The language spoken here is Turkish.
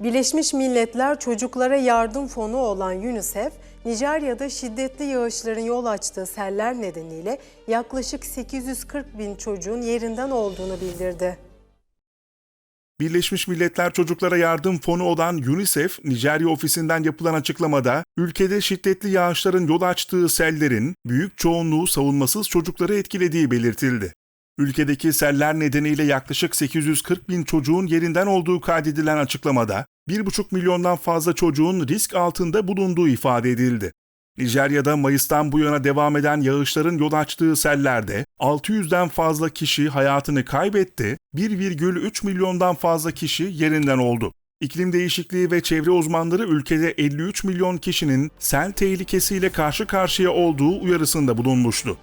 Birleşmiş Milletler Çocuklara Yardım Fonu olan UNICEF, Nijerya'da şiddetli yağışların yol açtığı seller nedeniyle yaklaşık 840 bin çocuğun yerinden olduğunu bildirdi. Birleşmiş Milletler Çocuklara Yardım Fonu olan UNICEF, Nijerya ofisinden yapılan açıklamada, ülkede şiddetli yağışların yol açtığı sellerin büyük çoğunluğu savunmasız çocukları etkilediği belirtildi. Ülkedeki seller nedeniyle yaklaşık 840 bin çocuğun yerinden olduğu kaydedilen açıklamada, 1,5 milyondan fazla çocuğun risk altında bulunduğu ifade edildi. Nijerya'da Mayıs'tan bu yana devam eden yağışların yol açtığı sellerde 600'den fazla kişi hayatını kaybetti, 1,3 milyondan fazla kişi yerinden oldu. İklim değişikliği ve çevre uzmanları ülkede 53 milyon kişinin sel tehlikesiyle karşı karşıya olduğu uyarısında bulunmuştu.